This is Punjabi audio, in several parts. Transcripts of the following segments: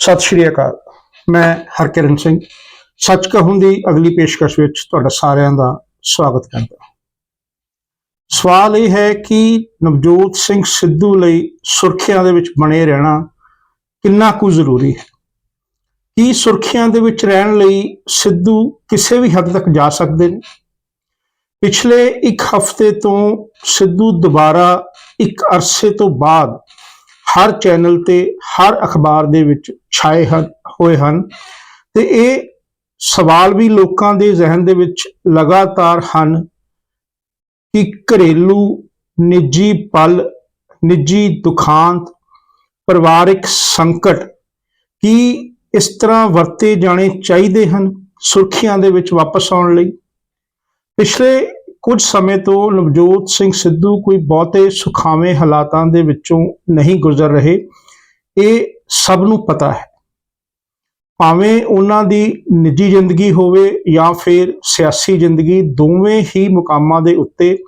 ਸਤਿ ਸ਼੍ਰੀ ਅਕਾਲ। ਮੈਂ ਹਰਕਿਰਨ ਸਿੰਘ। ਸੱਚ ਕਹੂੰ ਦੀ ਅਗਲੀ ਪੇਸ਼ਕਸ਼ ਵਿੱਚ ਤੁਹਾਡਾ ਸਾਰਿਆਂ ਦਾ ਸਵਾਗਤ ਕਰਦਾ ਸਵਾਲ ਇਹ ਹੈ ਕਿ ਨਵਜੋਤ ਸਿੰਘ ਸਿੱਧੂ ਲਈ ਸੁਰਖੀਆਂ ਦੇ ਵਿੱਚ ਬਣੇ ਰਹਿਣਾ ਕਿੰਨਾ ਕੁ ਜ਼ਰੂਰੀ ਹੈ? ਕੀ ਸੁਰਖੀਆਂ ਦੇ ਵਿੱਚ ਰਹਿਣ ਲਈ ਸਿੱਧੂ ਕਿਸੇ ਵੀ ਹੱਦ ਤੱਕ ਜਾ ਸਕਦੇ ਨੇ? ਪਿਛਲੇ ਇੱਕ ਹਫ਼ਤੇ ਤੋਂ ਸਿੱਧੂ ਦੁਬਾਰਾ ਇੱਕ ਅਰਸੇ ਤੋਂ ਬਾਅਦ ਹਰ ਚੈਨਲ ਤੇ, ਹਰ ਅਖਬਾਰ ਦੇ ਵਿੱਚ ਛਾਏ ਹਨ, ਹੋਏ ਹਨ। ਤੇ ਇਹ ਸਵਾਲ ਵੀ ਲੋਕਾਂ ਦੇ ਜ਼ਿਹਨ ਦੇ ਵਿੱਚ ਲਗਾਤਾਰ ਹਨ ਕਿ ਘਰੇਲੂ ਨਿੱਜੀ ਪਲ, ਨਿੱਜੀ ਦੁਖਾਂਤ, ਪਰਿਵਾਰਿਕ ਸੰਕਟ ਕੀ ਇਸ ਤਰ੍ਹਾਂ ਵਰਤੇ ਜਾਣੇ ਚਾਹੀਦੇ ਹਨ ਸੁਰਖੀਆਂ ਦੇ ਵਿੱਚ ਵਾਪਸ ਆਉਣ ਲਈ? ਪਿਛਲੇ ਕੁਝ ਸਮੇਂ ਤੋਂ ਨਵਜੋਤ ਸਿੰਘ ਸਿੱਧੂ ਕੋਈ ਬਹੁਤੇ ਸੁਖਾਵੇਂ ਹਾਲਾਤਾਂ ਦੇ ਵਿੱਚੋਂ ਨਹੀਂ ਗੁਜ਼ਰ ਰਹੇ। ਇਹ ਸਭ ਨੂੰ ਪਤਾ ਹੈ। ਭਾਵੇਂ ਉਹਨਾਂ ਦੀ ਨਿੱਜੀ ਜ਼ਿੰਦਗੀ ਹੋਵੇ ਜਾਂ ਫਿਰ ਸਿਆਸੀ ਜ਼ਿੰਦਗੀ ਦੋਵੇਂ ਹੀ ਮੁਕਾਮਾਂ ਦੇ ਉੱਤੇ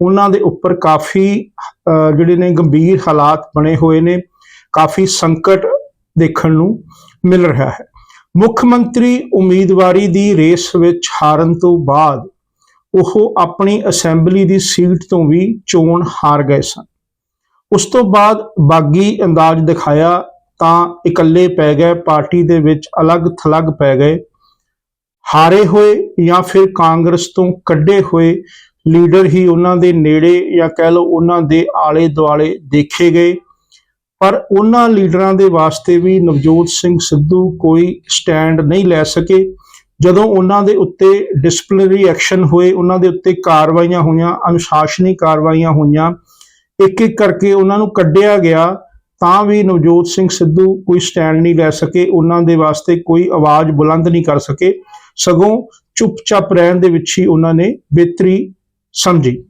ਉਹਨਾਂ ਦੇ ਉੱਪਰ ਕਾਫੀ ਅਹ, ਜਿਹੜੇ ਨੇ ਗੰਭੀਰ ਹਾਲਾਤ ਬਣੇ ਹੋਏ ਨੇ। ਕਾਫੀ ਸੰਕਟ ਦੇਖਣ ਨੂੰ ਮਿਲ ਰਿਹਾ ਹੈ। ਮੁੱਖ ਮੰਤਰੀ ਉਮੀਦਵਾਰੀ ਦੀ ਰੇਸ ਵਿੱਚ ਹਾਰਨ ਤੋਂ ਬਾਅਦ ਉਹ ਆਪਣੀ ਅਸੈਂਬਲੀ ਦੀ ਸੀਟ ਤੋਂ ਵੀ ਚੋਣ ਹਾਰ ਗਏ ਸਨ। ਉਸ ਤੋਂ ਬਾਅਦ ਬਾਗੀ ਅੰਦਾਜ਼ ਦਿਖਾਇਆ ਤਾਂ ਇਕੱਲੇ ਪੈ ਗਏ, ਪਾਰਟੀ ਦੇ ਵਿੱਚ ਅਲੱਗ-ਥਲੱਗ ਪੈ ਗਏ। ਹਾਰੇ ਹੋਏ ਜਾਂ ਫਿਰ ਕਾਂਗਰਸ ਤੋਂ ਕੱਢੇ ਹੋਏ ਲੀਡਰ ਹੀ ਉਹਨਾਂ ਦੇ ਨੇੜੇ ਜਾਂ ਕਹਿ ਲਓ ਉਹਨਾਂ ਦੇ ਆਲੇ ਦੁਆਲੇ ਦੇਖੇ ਗਏ। ਪਰ ਉਹਨਾਂ ਲੀਡਰਾਂ ਦੇ ਵਾਸਤੇ ਵੀ ਨਵਜੋਤ ਸਿੰਘ ਸਿੱਧੂ ਕੋਈ ਸਟੈਂਡ ਨਹੀਂ ਲੈ ਸਕੇ। ਜਦੋਂ ਉਹਨਾਂ ਦੇ ਉੱਤੇ ਡਿਸਪਲਿਨਰੀ ਐਕਸ਼ਨ ਹੋਏ, ਉਹਨਾਂ ਦੇ ਉੱਤੇ ਕਾਰਵਾਈਆਂ ਹੋਈਆਂ, ਅਨੁਸ਼ਾਸਨੀ ਕਾਰਵਾਈਆਂ ਹੋਈਆਂ ਇੱਕ ਇੱਕ ਕਰਕੇ ਉਹਨਾਂ ਨੂੰ ਕੱਢਿਆ ਗਿਆ, ਤਾਂ ਵੀ ਨਵਜੋਤ ਸਿੰਘ ਸਿੱਧੂ ਕੋਈ ਸਟੈਂਡ ਨਹੀਂ ਲੈ ਸਕੇ, ਉਹਨਾਂ ਦੇ ਵਾਸਤੇ ਕੋਈ ਆਵਾਜ਼ ਬੁਲੰਦ ਨਹੀਂ ਕਰ ਸਕੇ, ਸਗੋਂ ਚੁੱਪਚਾਪ ਰਹਿਣ ਦੇ ਵਿੱਚ ਹੀ ਉਹਨਾਂ ਨੇ ਬਿਹਤਰੀ ਸਮਝੀ।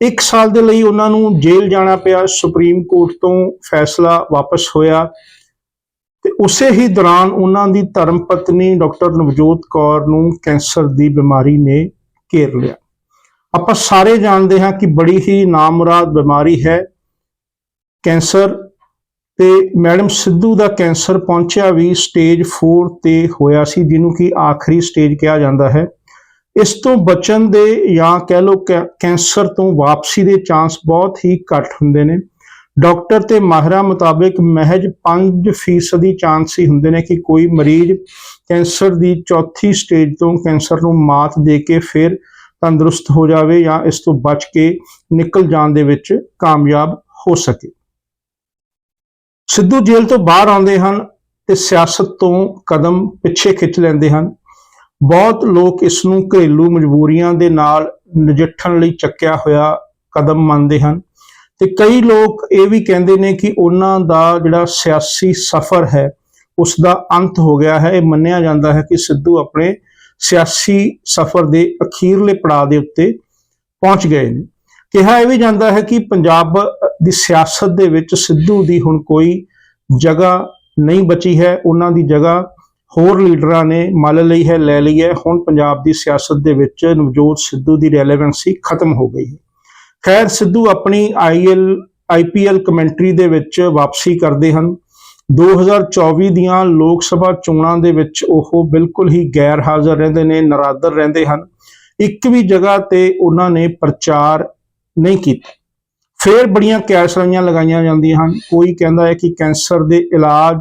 ਇੱਕ ਸਾਲ ਦੇ ਲਈ ਉਹਨਾਂ ਨੂੰ ਜੇਲ੍ਹ ਜਾਣਾ ਪਿਆ, ਸੁਪਰੀਮ ਕੋਰਟ ਤੋਂ ਫੈਸਲਾ ਵਾਪਸ ਹੋਇਆ। ਤੇ ਉਸੇ ਹੀ ਦੌਰਾਨ ਉਹਨਾਂ ਦੀ ਧਰਮ ਪਤਨੀ ਡਾਕਟਰ ਨਵਜੋਤ ਕੌਰ ਨੂੰ ਕੈਂਸਰ ਦੀ ਬਿਮਾਰੀ ਨੇ ਘੇਰ ਲਿਆ। ਆਪਾਂ ਸਾਰੇ ਜਾਣਦੇ ਹਾਂ ਕਿ ਬੜੀ ਹੀ ਨਾਮੁਰਾਦ ਬਿਮਾਰੀ ਹੈ ਕੈਂਸਰ ਤੇ ਮੈਡਮ ਸਿੱਧੂ ਦਾ ਕੈਂਸਰ ਪਹੁੰਚਿਆ ਵੀ ਸਟੇਜ 4 ਤੇ ਹੋਇਆ ਸੀ, ਜਿਹਨੂੰ ਕਿ ਆਖਰੀ ਸਟੇਜ ਕਿਹਾ ਜਾਂਦਾ ਹੈ। ਇਸ ਤੋਂ ਬਚਣ ਦੇ ਜਾਂ ਕਹਿ ਲਓ ਕੈ- ਕੈਂਸਰ ਤੋਂ ਵਾਪਸੀ ਦੇ ਚਾਂਸ ਬਹੁਤ ਹੀ ਘੱਟ ਹੁੰਦੇ ਨੇ। ਡਾਕਟਰ ਤੇ ਮਾਹਿਰਾਂ ਮੁਤਾਬਿਕ ਮਹਿਜ 5% ਦੀ ਚਾਂਸ ਹੀ ਹੁੰਦੇ ਨੇ ਕਿ ਕੋਈ ਮਰੀਜ਼ ਕੈਂਸਰ ਦੀ ਚੌਥੀ ਸਟੇਜ ਤੋਂ ਕੈਂਸਰ ਨੂੰ ਮਾਤ ਦੇ ਕੇ ਫਿਰ ਤੰਦਰੁਸਤ ਹੋ ਜਾਵੇ ਜਾਂ ਇਸ ਤੋਂ ਬਚ ਕੇ ਨਿਕਲ ਜਾਣ ਦੇ ਵਿੱਚ ਕਾਮਯਾਬ ਹੋ ਸਕੇ। ਸਿੱਧੂ ਜੇਲ੍ਹ ਤੋਂ ਬਾਹਰ ਆਉਂਦੇ ਹਨ ਤੇ ਸਿਆਸਤ ਤੋਂ ਕਦਮ ਪਿੱਛੇ ਖਿੱਚ ਲੈਂਦੇ ਹਨ। ਬਹੁਤ ਲੋਕ ਇਸ ਨੂੰ ਘਰੇਲੂ ਮਜਬੂਰੀਆਂ ਦੇ ਨਾਲ ਨਜਿੱਠਣ ਲਈ ਚੱਕਿਆ ਹੋਇਆ ਕਦਮ ਮੰਨਦੇ ਹਨ। ਤੇ ਕਈ ਲੋਕ ਇਹ ਵੀ ਕਹਿੰਦੇ ਨੇ ਕਿ ਉਹਨਾਂ ਦਾ ਜਿਹੜਾ ਸਿਆਸੀ ਸਫ਼ਰ ਹੈ ਉਸ ਦਾ ਅੰਤ ਹੋ ਗਿਆ ਹੈ। ਇਹ ਮੰਨਿਆ ਜਾਂਦਾ ਹੈ ਕਿ ਸਿੱਧੂ ਆਪਣੇ ਸਿਆਸੀ ਸਫ਼ਰ ਦੇ ਅਖੀਰਲੇ ਪੜਾਅ ਦੇ ਉੱਤੇ ਪਹੁੰਚ ਗਏ ਨੇ। ਕਿਹਾ ਇਹ ਵੀ ਜਾਂਦਾ ਹੈ ਕਿ ਪੰਜਾਬ ਦੀ ਸਿਆਸਤ ਦੇ ਵਿੱਚ ਸਿੱਧੂ ਦੀ ਹੁਣ ਕੋਈ ਜਗ੍ਹਾ ਨਹੀਂ ਬਚੀ ਹੈ। ਉਹਨਾਂ ਦੀ ਜਗ੍ਹਾ ਹੋਰ ਲੀਡਰਾਂ ਨੇ ਮੱਲ ਲਈ ਹੈ, ਲੈ ਲਈ ਹੈ। ਹੁਣ ਪੰਜਾਬ ਦੀ ਸਿਆਸਤ ਦੇ ਵਿੱਚ ਨਵਜੋਤ ਸਿੱਧੂ ਦੀ ਰੈਲੇਵੈਂਸੀ ਖਤਮ ਹੋ ਗਈ ਹੈ। ਖੈਰ ਸਿੱਧੂ ਆਪਣੀ ਆਈਐਲ ਆਈਪੀਐਲ ਕਮੈਂਟਰੀ ਦੇ ਵਿੱਚ ਵਾਪਸੀ ਕਰਦੇ ਹਨ। 2024 ਦੀਆਂ ਲੋਕ ਸਭਾ ਚੋਣਾਂ ਦੇ ਵਿੱਚ ਉਹ ਬਿਲਕੁਲ ਹੀ ਗੈਰ ਹਾਜ਼ਰ ਰਹਿੰਦੇ ਨੇ, ਨਰਾਦਰ ਰਹਿੰਦੇ ਹਨ। ਇੱਕ ਵੀ ਜਗ੍ਹਾ ਤੇ ਉਹਨਾਂ ਨੇ ਪ੍ਰਚਾਰ ਨਹੀਂ ਕੀਤਾ। ਫਿਰ ਬੜੀਆਂ ਕੈਸਰਾਈਆਂ ਲਗਾਈਆਂ ਜਾਂਦੀਆਂ ਹਨ। ਕੋਈ ਕਹਿੰਦਾ ਹੈ ਕਿ ਕੈਂਸਰ ਦੇ ਇਲਾਜ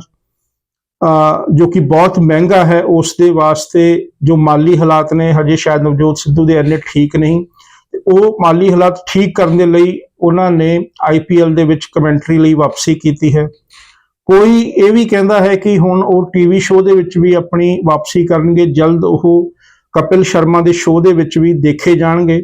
ਜੋ ਕਿ ਬਹੁਤ ਮਹਿੰਗਾ ਹੈ, ਉਸ ਦੇ ਵਾਸਤੇ ਜੋ ਮਾਲੀ ਹਾਲਾਤ ਨੇ, ਹਜੇ ਸ਼ਾਇਦ ਨਵਜੋਤ ਸਿੱਧੂ ਦੇ ਇੰਨੇ ਠੀਕ ਨਹੀਂ। ਉਹ ਮਾਲੀ ਹਾਲਾਤ ਠੀਕ ਕਰਨ ਦੇ ਲਈ ਉਹਨਾਂ ਨੇ ਆਈਪੀਐਲ ਦੇ ਵਿੱਚ ਕਮੈਂਟਰੀ ਲਈ ਵਾਪਸੀ ਕੀਤੀ ਹੈ। ਕੋਈ ਇਹ ਵੀ ਕਹਿੰਦਾ ਹੈ ਕਿ ਹੁਣ ਉਹ ਟੀਵੀ ਸ਼ੋਅ ਦੇ ਵਿੱਚ ਵੀ ਆਪਣੀ ਵਾਪਸੀ ਕਰਨਗੇ, ਜਲਦ ਉਹ ਕਪਿਲ ਸ਼ਰਮਾ ਦੇ ਸ਼ੋਅ ਦੇ ਵਿੱਚ ਵੀ ਦੇਖੇ ਜਾਣਗੇ।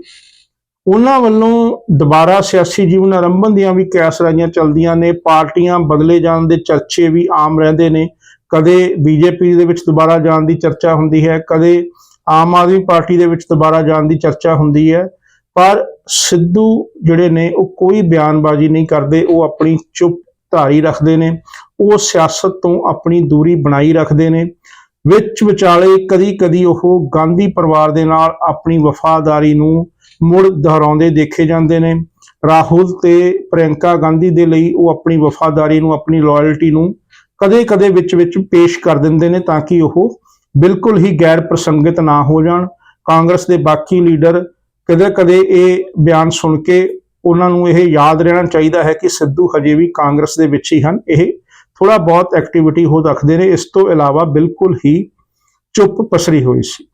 ਉਹਨਾਂ ਵੱਲੋਂ ਦੁਬਾਰਾ ਸਿਆਸੀ ਜੀਵਨ ਆਰੰਭਣ ਦੀਆਂ ਵੀ ਕੈਸਰਾਈਆਂ ਚੱਲਦੀਆਂ ਨੇ, ਪਾਰਟੀਆਂ ਬਦਲੇ ਜਾਣ ਦੇ ਚਰਚੇ ਵੀ ਆਮ ਰਹਿੰਦੇ ਨੇ। ਕਦੇ ਬੀਜੇਪੀ ਦੇ ਵਿੱਚ ਦੁਬਾਰਾ ਜਾਣ ਦੀ ਚਰਚਾ ਹੁੰਦੀ ਹੈ, ਕਦੇ ਆਮ ਆਦਮੀ ਪਾਰਟੀ ਦੇ ਵਿੱਚ ਦੁਬਾਰਾ ਜਾਣ ਦੀ ਚਰਚਾ ਹੁੰਦੀ ਹੈ। ਪਰ ਸਿੱਧੂ ਜਿਹੜੇ ਨੇ ਉਹ ਕੋਈ ਬਿਆਨਬਾਜ਼ੀ ਨਹੀਂ ਕਰਦੇ, ਉਹ ਆਪਣੀ ਚੁੱਪ ਧਾਰੀ ਰੱਖਦੇ ਨੇ, ਉਹ ਸਿਆਸਤ ਤੋਂ ਆਪਣੀ ਦੂਰੀ ਬਣਾਈ ਰੱਖਦੇ ਨੇ, ਵਿੱਚ ਵਿਚਾਲੇ ਕਦੀ-ਕਦੀ ਉਹ ਗਾਂਧੀ ਪਰਿਵਾਰ ਦੇ ਨਾਲ ਆਪਣੀ ਵਫਾਦਾਰੀ ਨੂੰ ਮੁੜ ਦੁਹਰਾਉਂਦੇ ਦੇਖੇ ਜਾਂਦੇ ਨੇ, ਰਾਹੁਲ ਤੇ ਪ੍ਰਿਯੰਕਾ ਗਾਂਧੀ ਦੇ ਲਈ ਉਹ ਆਪਣੀ ਵਫਾਦਾਰੀ ਨੂੰ, ਆਪਣੀ ਲਾਇਲਟੀ ਨੂੰ ਕਦੇ-ਕਦੇ ਵਿੱਚ-ਵਿੱਚ ਪੇਸ਼ ਕਰ ਦਿੰਦੇ ਨੇ ਤਾਂ ਕਿ ਉਹ ਬਿਲਕੁਲ ਹੀ ਗੈਰ ਪ੍ਰਸੰਗਿਤ ਨਾ ਹੋ ਜਾਣ। ਕਾਂਗਰਸ ਦੇ ਬਾਕੀ ਲੀਡਰ ਕਦੇ-ਕਦੇ ਇਹ ਬਿਆਨ ਸੁਣ ਕੇ ਉਹਨਾਂ ਨੂੰ ਇਹ ਯਾਦ ਰਹਿਣਾ ਚਾਹੀਦਾ ਹੈ ਕਿ ਸਿੱਧੂ ਹਜੇ ਵੀ ਕਾਂਗਰਸ ਦੇ ਵਿੱਚ ਹੀ ਹਨ। ਇਹ ਥੋੜਾ ਬਹੁਤ ਐਕਟੀਵਿਟੀ ਹੋ ਰੱਖਦੇ ਨੇ। ਇਸ ਤੋਂ ਇਲਾਵਾ ਬਿਲਕੁਲ ਹੀ ਚੁੱਪ ਪਸਰੀ ਹੋਈ ਸੀ।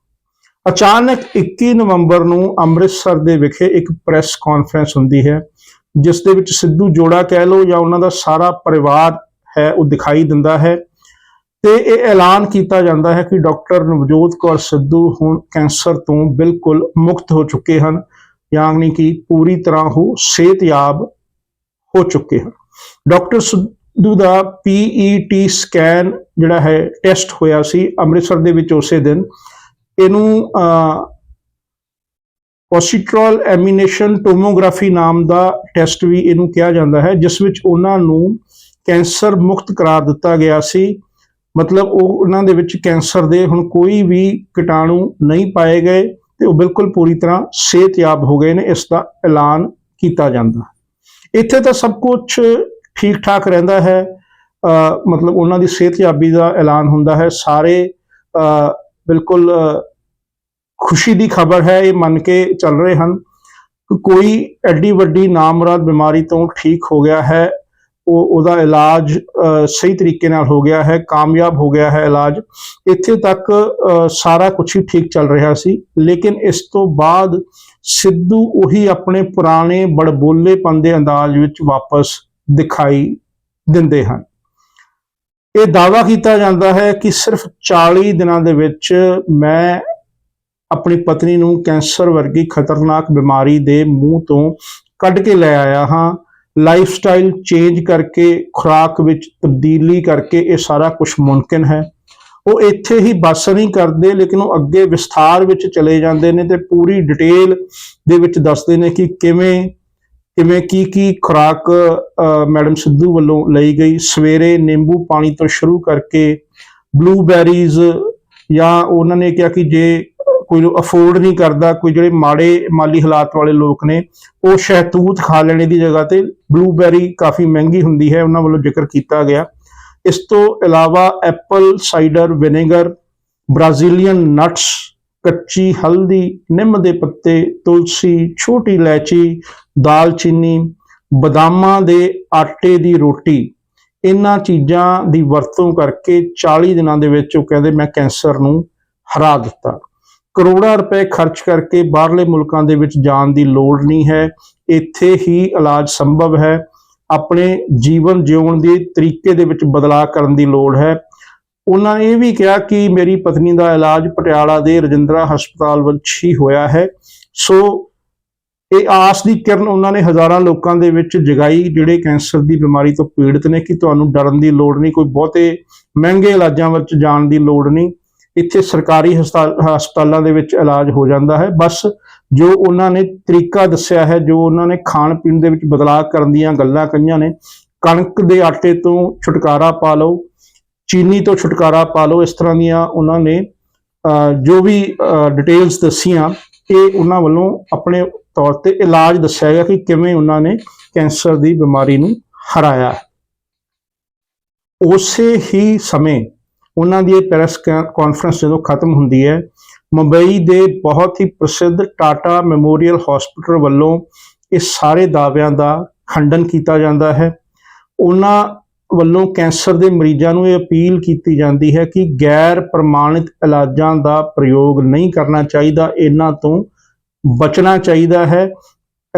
ਅਚਾਨਕ 21 ਨਵੰਬਰ ਨੂੰ ਅੰਮ੍ਰਿਤਸਰ ਦੇ ਵਿਖੇ ਇੱਕ ਪ੍ਰੈਸ ਕਾਨਫਰੰਸ ਹੁੰਦੀ ਹੈ, ਜਿਸ ਦੇ ਵਿੱਚ ਸਿੱਧੂ ਜੋੜਾ ਕਹਿ ਲਓ ਜਾਂ ਉਹਨਾਂ ਦਾ ਸਾਰਾ ਪਰਿਵਾਰ ਹੈ, ਉਹ ਦਿਖਾਈ ਦਿੰਦਾ ਹੈ। ਤੇ ਇਹ ਐਲਾਨ ਕੀਤਾ ਜਾਂਦਾ ਹੈ ਕਿ ਡਾਕਟਰ ਨਵਜੋਤ ਕੌਰ ਸਿੱਧੂ ਹੁਣ ਕੈਂਸਰ ਤੋਂ ਬਿਲਕੁਲ ਮੁਕਤ ਹੋ ਚੁੱਕੇ ਹਨ, ਯਾਨੀ ਕਿ ਪੂਰੀ ਤਰ੍ਹਾਂ ਉਹ ਸਿਹਤਯਾਬ ਹੋ ਚੁੱਕੇ ਹਨ। ਡਾਕਟਰ ਸਿੱਧੂ ਦਾ ਪੀਈਟੀ ਸਕੈਨ ਜਿਹੜਾ ਹੈ, ਟੈਸਟ ਹੋਇਆ ਸੀ ਅੰਮ੍ਰਿਤਸਰ ਦੇ ਵਿੱਚ ਉਸੇ ਦਿਨ। ਇਹਨੂੰ ਪੋਸਿਟਰੋਲ ਐਮੀਨੇਸ਼ਨ ਟੋਮੋਗ੍ਰਾਫੀ ਨਾਮ ਦਾ ਟੈਸਟ ਵੀ ਇਹਨੂੰ ਕਿਹਾ ਜਾਂਦਾ ਹੈ, ਜਿਸ ਵਿੱਚ ਉਹਨਾਂ ਨੂੰ ਕੈਂਸਰ ਮੁਕਤ ਕਰਾਰ ਦਿੱਤਾ ਗਿਆ ਸੀ। ਮਤਲਬ ਉਹ ਉਹਨਾਂ ਦੇ ਵਿੱਚ ਕੈਂਸਰ ਦੇ ਹੁਣ ਕੋਈ ਵੀ ਕੀਟਾਣੂ ਨਹੀਂ ਪਾਏ ਗਏ ਤੇ ਉਹ ਬਿਲਕੁਲ ਪੂਰੀ ਤਰ੍ਹਾਂ ਸਿਹਤਯਾਬ ਹੋ ਗਏ ਨੇ, ਇਸ ਦਾ ਐਲਾਨ ਕੀਤਾ ਜਾਂਦਾ। ਇੱਥੇ ਤਾਂ ਸਭ ਕੁਝ ਠੀਕ ਠਾਕ ਰਹਿੰਦਾ ਹੈ। ਮਤਲਬ ਉਹਨਾਂ ਦੀ ਸਿਹਤਯਾਬੀ ਦਾ ਐਲਾਨ ਹੁੰਦਾ ਹੈ। ਸਾਰੇ ਬਿਲਕੁਲ ਖੁਸ਼ੀ ਦੀ ਖਬਰ ਹੈ, ਇਹ ਮੰਨ ਕੇ ਚੱਲ ਰਹੇ ਹਨ। ਕੋਈ ਐਡੀ ਵੱਡੀ ਨਾਮਰਾਦ ਬਿਮਾਰੀ ਤੋਂ ਠੀਕ ਹੋ ਗਿਆ ਹੈ। ਉਹ ਉਹਦਾ ਇਲਾਜ ਅ, ਸਹੀ ਤਰੀਕੇ ਨਾਲ ਹੋ ਗਿਆ ਹੈ ਕਾਮਯਾਬ ਹੋ ਗਿਆ ਹੈ ਇਲਾਜ। ਇੱਥੇ ਤੱਕ ਅ, ਸਾਰਾ ਕੁਝ ਹੀ ਠੀਕ ਚੱਲ ਰਿਹਾ ਸੀ ਲੇਕਿਨ ਇਸ ਤੋਂ ਬਾਅਦ ਸਿੱਧੂ ਉਹੀ ਆਪਣੇ ਪੁਰਾਣੇ ਬੜਬੋਲੇਪਨ ਦੇ ਅੰਦਾਜ਼ ਵਿੱਚ ਵਾਪਸ ਦਿਖਾਈ ਦਿੰਦੇ ਹਨ। ਇਹ ਦਾਅਵਾ ਕੀਤਾ ਜਾਂਦਾ ਹੈ ਕਿ ਸਿਰਫ 40 ਦਿਨਾਂ ਦੇ ਵਿੱਚ ਮੈਂ ਆਪਣੀ ਪਤਨੀ ਨੂੰ ਕੈਂਸਰ ਵਰਗੀ ਖਤਰਨਾਕ ਬਿਮਾਰੀ ਦੇ ਮੂੰਹ ਤੋਂ ਕੱਢ ਕੇ ਲੈ ਆਇਆ ਹਾਂ। ਲਾਈਫ ਸਟਾਈਲ ਚੇਂਜ ਕਰਕੇ, ਖੁਰਾਕ ਵਿੱਚ ਤਬਦੀਲੀ ਕਰਕੇ ਇਹ ਸਾਰਾ ਕੁਝ ਮੁਮਕਿਨ ਹੈ। ਉਹ ਇੱਥੇ ਹੀ ਬਸ ਨਹੀਂ ਕਰਦੇ, ਲੇਕਿਨ ਉਹ ਅੱਗੇ ਵਿਸਥਾਰ ਵਿੱਚ ਚਲੇ ਜਾਂਦੇ ਨੇ ਤੇ ਪੂਰੀ ਡਿਟੇਲ ਦੇ ਵਿੱਚ ਦੱਸਦੇ ਨੇ ਕਿ ਕਿਵੇਂ ਕਿਵੇਂ ਕੀ ਕੀ ਖੁਰਾਕ ਮੈਡਮ ਸਿੱਧੂ ਵੱਲੋਂ ਲਈ ਗਈ। ਸਵੇਰੇ ਨਿੰਬੂ ਪਾਣੀ ਤੋਂ ਸ਼ੁਰੂ ਕਰਕੇ, ਬਲੂਬੈਰੀਜ਼ ਜਾਂ ਉਹਨਾਂ ਨੇ ਕਿਹਾ ਕਿ ਜੇ ਕੋਈ ਅਫੋਰਡ ਨਹੀਂ ਕਰਦਾ, ਕੋਈ ਜਿਹੜੇ ਮਾੜੇ ਮਾਲੀ ਹਾਲਾਤ ਵਾਲੇ ਲੋਕ ਨੇ, ਉਹ ਸ਼ਹਿਤੂਤ ਖਾ ਲੈਣੇ ਦੀ ਜਗ੍ਹਾ ਤੇ ਬਲੂਬੈਰੀ ਕਾਫੀ ਮਹਿੰਗੀ ਹੁੰਦੀ ਹੈ, ਉਹਨਾਂ ਵੱਲੋਂ ਜ਼ਿਕਰ ਕੀਤਾ ਗਿਆ। ਇਸ ਤੋਂ ਇਲਾਵਾ apple cider vinegar Brazilian nuts ਕੱਚੀ ਹਲਦੀ, ਨਿੰਮ ਦੇ ਪੱਤੇ, ਤੁਲਸੀ, ਛੋਟੀ ਇਲਾਇਚੀ ਦਾਲਚੀਨੀ ਬਦਾਮਾਂ ਦੇ ਆਟੇ ਦੀ ਰੋਟੀ, ਇਹਨਾਂ ਚੀਜ਼ਾਂ ਦੀ ਵਰਤੋਂ ਕਰਕੇ 40 ਦਿਨਾਂ ਦੇ ਵਿੱਚ ਉਹ ਕਹਿੰਦੇ ਮੈਂ ਕੈਂਸਰ ਨੂੰ ਹਰਾ ਦਿੱਤਾ। ਕਰੋੜਾਂ ਰੁਪਏ ਖਰਚ ਕਰਕੇ ਬਾਹਰਲੇ ਮੁਲਕਾਂ ਦੇ ਵਿੱਚ ਜਾਣ ਦੀ ਲੋੜ ਨਹੀਂ ਹੈ। ਇੱਥੇ ਹੀ ਇਲਾਜ ਸੰਭਵ ਹੈ। ਆਪਣੇ ਜੀਵਨ ਜਿਉਣ ਦੇ ਤਰੀਕੇ ਦੇ ਵਿੱਚ ਬਦਲਾਅ ਕਰਨ ਦੀ ਲੋੜ ਹੈ। ਉਹਨਾਂ ਨੇ ਇਹ ਵੀ ਕਿਹਾ ਕਿ ਮੇਰੀ ਪਤਨੀ ਦਾ ਇਲਾਜ ਪਟਿਆਲਾ ਦੇ ਰਜਿੰਦਰਾ ਹਸਪਤਾਲ ਵਿੱਚ ਹੀ ਹੋਇਆ ਹੈ। ਸੋ ਇਹ ਆਸ ਦੀ ਕਿਰਨ ਉਹਨਾਂ ਨੇ ਹਜ਼ਾਰਾਂ ਲੋਕਾਂ ਦੇ ਵਿੱਚ ਜਗਾਈ ਜਿਹੜੇ ਕੈਂਸਰ ਦੀ ਬਿਮਾਰੀ ਤੋਂ ਪੀੜਤ ਨੇ ਕਿ ਤੁਹਾਨੂੰ ਡਰਨ ਦੀ ਲੋੜ ਨਹੀਂ, ਕੋਈ ਬਹੁਤੇ ਮਹਿੰਗੇ ਇਲਾਜਾਂ ਵਿੱਚ ਜਾਣ ਦੀ ਲੋੜ ਨਹੀਂ। ਇੱਥੇ ਸਰਕਾਰੀ ਹਸਪਤਾਲ ਹਸਪਤਾਲਾਂ ਦੇ ਵਿੱਚ ਇਲਾਜ ਹੋ ਜਾਂਦਾ ਹੈ ਬਸ ਜੋ ਉਹਨਾਂ ਨੇ ਤਰੀਕਾ ਦੱਸਿਆ ਹੈ, ਜੋ ਉਹਨਾਂ ਨੇ ਖਾਣ ਪੀਣ ਦੇ ਵਿੱਚ ਬਦਲਾਅ ਕਰਨ ਦੀਆਂ ਗੱਲਾਂ ਕਹੀਆਂ ਨੇ, ਕਣਕ ਦੇ ਆਟੇ ਤੋਂ ਛੁਟਕਾਰਾ ਪਾ ਲਓ, ਚੀਨੀ ਤੋਂ ਛੁਟਕਾਰਾ ਪਾ ਲਓ, ਇਸ ਤਰ੍ਹਾਂ ਦੀਆਂ ਉਹਨਾਂ ਨੇ ਜੋ ਵੀ ਡਿਟੇਲਸ ਦੱਸੀਆਂ, ਇਹ ਉਹਨਾਂ ਵੱਲੋਂ ਆਪਣੇ ਤੌਰ ਤੇ ਇਲਾਜ ਦੱਸਿਆ ਗਿਆ ਕਿ ਕਿਵੇਂ ਉਹਨਾਂ ਨੇ ਕੈਂਸਰ ਦੀ ਬਿਮਾਰੀ ਨੂੰ ਹਰਾਇਆ ਹੈ। ਉਸੇ ਹੀ ਸਮੇਂ ਉਹਨਾਂ ਦੀ ਇਹ ਪ੍ਰੈਸ ਕਾਨਫਰੰਸ ਜਦੋਂ ਖਤਮ ਹੁੰਦੀ ਹੈ, ਮੁੰਬਈ ਦੇ ਬਹੁਤ ਹੀ ਪ੍ਰਸਿੱਧ ਟਾਟਾ ਮੈਮੋਰੀਅਲ ਹਸਪੀਟਲ ਵੱਲੋਂ ਇਹ ਸਾਰੇ ਦਾਅਵਿਆਂ ਦਾ ਖੰਡਨ ਕੀਤਾ ਜਾਂਦਾ ਹੈ। ਉਹਨਾਂ ਵੱਲੋਂ ਕੈਂਸਰ ਦੇ ਮਰੀਜ਼ਾਂ ਨੂੰ ਇਹ ਅਪੀਲ ਕੀਤੀ ਜਾਂਦੀ ਹੈ ਕਿ ਗੈਰ ਪ੍ਰਮਾਣਿਤ ਇਲਾਜਾਂ ਦਾ ਪ੍ਰਯੋਗ ਨਹੀਂ ਕਰਨਾ ਚਾਹੀਦਾ, ਇਹਨਾਂ ਤੋਂ ਬਚਣਾ ਚਾਹੀਦਾ ਹੈ।